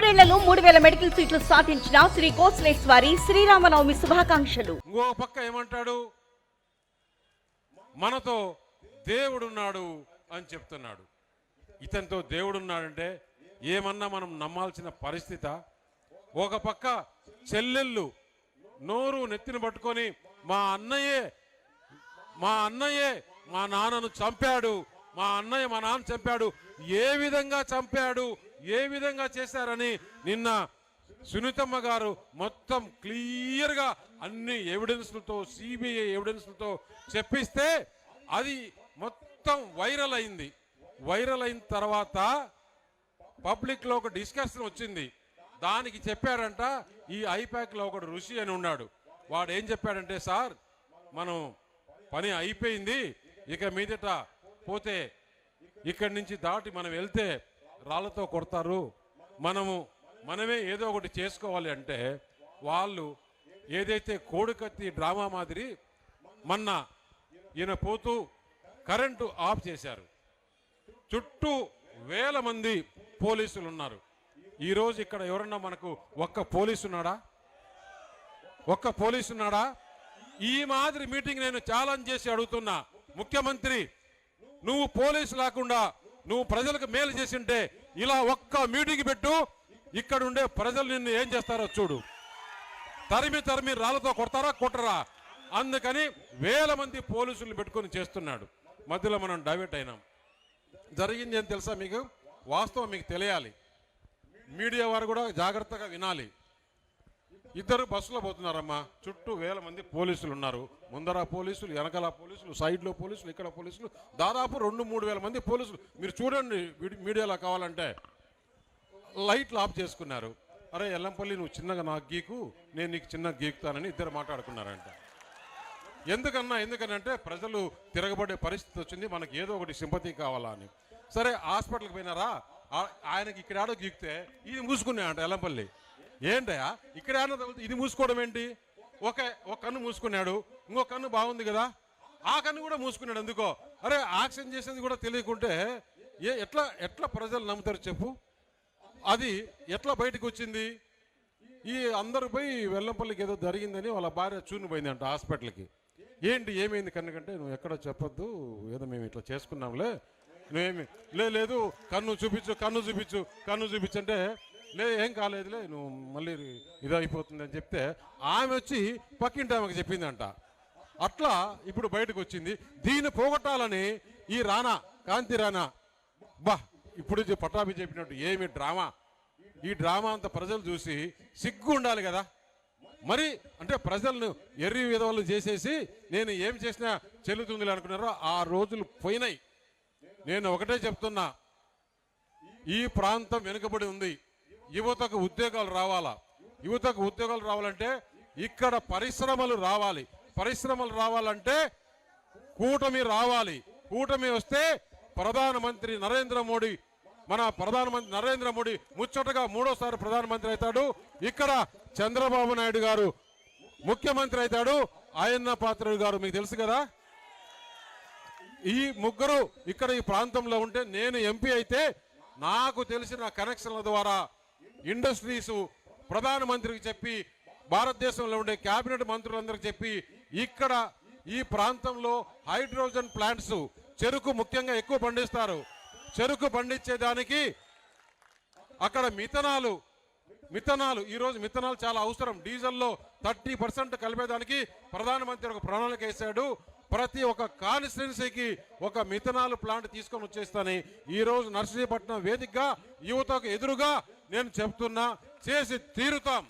మూడేళ్ళలో మూడు వేల మెడికల్ సీట్లు సాధించిన శ్రీ కోసలేశ్వరి శ్రీరామనవమి శుభాకాంక్షలు. ఇంకో పక్క ఏమంటాడు? మనతో దేవుడున్నాడు అని చెప్తున్నాడు. ఇతనితో దేవుడున్నాడంటే ఏమన్నా మనం నమ్మాల్సిన పరిస్థితి? ఒక పక్క చెల్లెళ్ళు నోరు నెత్తిన పట్టుకొని మా అన్నయ్యే మా అన్నయ్యే మా నాన్నను చంపాడు మా అన్నయ్య మా నాన్న చంపాడు ఏ విధంగా చంపాడు ఏ విధంగా చేశారని నిన్న సునీతమ్మ గారు మొత్తం క్లియర్గా అన్ని ఎవిడెన్స్లతో సిబిఐ ఎవిడెన్స్లతో చెప్పిస్తే అది మొత్తం వైరల్ అయింది. వైరల్ అయిన తర్వాత పబ్లిక్లో ఒక డిస్కషన్ వచ్చింది. దానికి చెప్పారంట ఈ ఐప్యాక్లో ఒకడు ఋషి అని ఉన్నాడు. వాడు ఏం చెప్పాడంటే సార్ మనం పని అయిపోయింది. ఇక మీదట పోతే ఇక్కడి నుంచి దాటి మనం వెళ్తే రాళ్ళతో కొడతారు. మనము మనమే ఏదో ఒకటి చేసుకోవాలి అంటే వాళ్ళు ఏదైతే కోడికత్తి డ్రామా మాదిరి మొన్న ఈయన పోతూ కరెంటు ఆఫ్ చేశారు. చుట్టూ వేల మంది పోలీసులు ఉన్నారు. ఈరోజు ఇక్కడ ఎవరన్నా మనకు ఒక్క పోలీసు ఉన్నాడా? ఒక్క పోలీసు ఉన్నాడా? ఈ మాదిరి మీటింగ్ నేను ఛాలెంజ్ చేసి అడుగుతున్నా. ముఖ్యమంత్రి నువ్వు పోలీసు లేకుండా నువ్వు ప్రజలకు మేలు చేసింటే ఇలా ఒక్క మీటింగ్ పెట్టు ఇక్కడ ఉండే ప్రజలు నిన్ను ఏం చేస్తారో చూడు. తరిమి తరిమి రాళ్ళతో కొడతారా కొట్టరా? అందుకని వేల మంది పోలీసులు పెట్టుకొని చేస్తున్నాడు. మధ్యలో మనం డైవర్ట్ అయినాం. జరిగింది ఏం తెలుసా మీకు? వాస్తవం మీకు తెలియాలి. మీడియా వారు కూడా జాగ్రత్తగా వినాలి. ఇద్దరు బస్సులో పోతున్నారమ్మా. చుట్టూ వేల మంది పోలీసులు ఉన్నారు. ముందర పోలీసులు వెనకాల పోలీసులు సైడ్లో పోలీసులు ఇక్కడ పోలీసులు. దాదాపు రెండు మూడు వేల మంది పోలీసులు. మీరు చూడండి మీడియాలో కావాలంటే. లైట్లు ఆఫ్ చేసుకున్నారు. అరే ఎల్లంపల్లి నువ్వు చిన్నగా నాకు గీకు నేను నీకు చిన్న గీకుతానని ఇద్దరు మాట్లాడుకున్నారంట. ఎందుకన్నా ఎందుకనంటే ప్రజలు తిరగబడే పరిస్థితి వచ్చింది. మనకి ఏదో ఒకటి సింపతి కావాలా అని. సరే హాస్పిటల్కి పోయినారా? ఆ- ఆయనకి ఇక్కడ ఆడో గీకితే ఇది మూసుకున్నాయంట ఎల్లంపల్లి. ఏంటయా ఇక్కడ ఆడో ఇది మూసుకోవడం ఏంటి? ఒక ఒక కన్ను మూసుకున్నాడు ఇంకో కన్ను బాగుంది కదా? ఆ కన్ను కూడా మూసుకున్నాడు ఎందుకో? అరే ఆక్సిజన్ చేసేది కూడా తెలియకుంటే ఏ ఎట్లా ఎట్లా ప్రజలు నమ్ముతారు చెప్పు? అది ఎట్లా బయటకు వచ్చింది? ఈ అందరు పోయి వెల్లంపల్లికి ఏదో జరిగిందని వాళ్ళ భార్య చూని పోయిందంట హాస్పిటల్కి. ఏంటి ఏమైంది కనుకంటే నువ్వు ఎక్కడ చెప్పొద్దు ఏదో మేము ఇట్లా చేసుకున్నాంలే. నువ్వేమి? లే లేదు కన్ను చూపించు కన్ను చూపించు కన్ను చూపించంటే లే ఏం కాలేదులే నువ్వు మళ్ళీ ఇది అని చెప్తే ఆమె వచ్చి పక్కింటి ఆమెకు చెప్పిందంట. అట్లా ఇప్పుడు బయటకు వచ్చింది. దీన్ని పోగొట్టాలని ఈ రానా కాంతి రానా బా ఇప్పుడు పట్టాభి చెప్పినట్టు ఏమి డ్రామా? ఈ డ్రామా అంత ప్రజలు చూసి సిగ్గు ఉండాలి కదా. మరి అంటే ప్రజలను ఎర్రి విధవలు చేసేసి నేను ఏం చేసినా చెల్లుతుంది అనుకున్నారో ఆ రోజులు పోయినాయి. నేను ఒకటే చెప్తున్నా. ఈ ప్రాంతం వెనుకబడి ఉంది. యువతకు ఉద్యోగాలు రావాలా? యువతకు ఉద్యోగాలు రావాలంటే ఇక్కడ పరిశ్రమలు రావాలి. పరిశ్రమలు రావాలంటే కూటమి రావాలి. కూటమి వస్తే ప్రధానమంత్రి నరేంద్ర మోడీ మన ప్రధానమంత్రి నరేంద్ర మోడీ ముచ్చటగా మూడోసారి ప్రధానమంత్రి అవుతాడు. ఇక్కడ చంద్రబాబు నాయుడు గారు ముఖ్యమంత్రి అవుతాడు. ఆయన్న పాత్రుడు గారు మీకు తెలుసు కదా? ఈ ముగ్గురు ఇక్కడ ఈ ప్రాంతంలో ఉంటే నేను ఎంపీ అయితే నాకు తెలిసిన కనెక్షన్ల ద్వారా ఇండస్ట్రీస్ ప్రధానమంత్రికి చెప్పి భారతదేశంలో ఉండే క్యాబినెట్ మంత్రులందరికీ చెప్పి ఇక్కడ ఈ ప్రాంతంలో హైడ్రోజన్ ప్లాంట్స్ చెరుకు ముఖ్యంగా ఎక్కువ పండిస్తారు. చెరుకు పండించేదానికి అక్కడ మిథనాలు మిథనాలు ఈ రోజు మిథనాలు చాలా అవసరం. డీజిల్లో థర్టీ పర్సెంట్ కలిపేదానికి ప్రధానమంత్రి ఒక ప్రణాళిక వేశాడు. ప్రతి ఒక్క కాన్స్టిట్యున్సీకి ఒక మిథనాలు ప్లాంట్ తీసుకొని వచ్చేస్తాని ఈ రోజు నర్సరీపట్నం వేదికగా యువతకు ఎదురుగా నేను చెప్తున్నా చేసి తీరుతాం.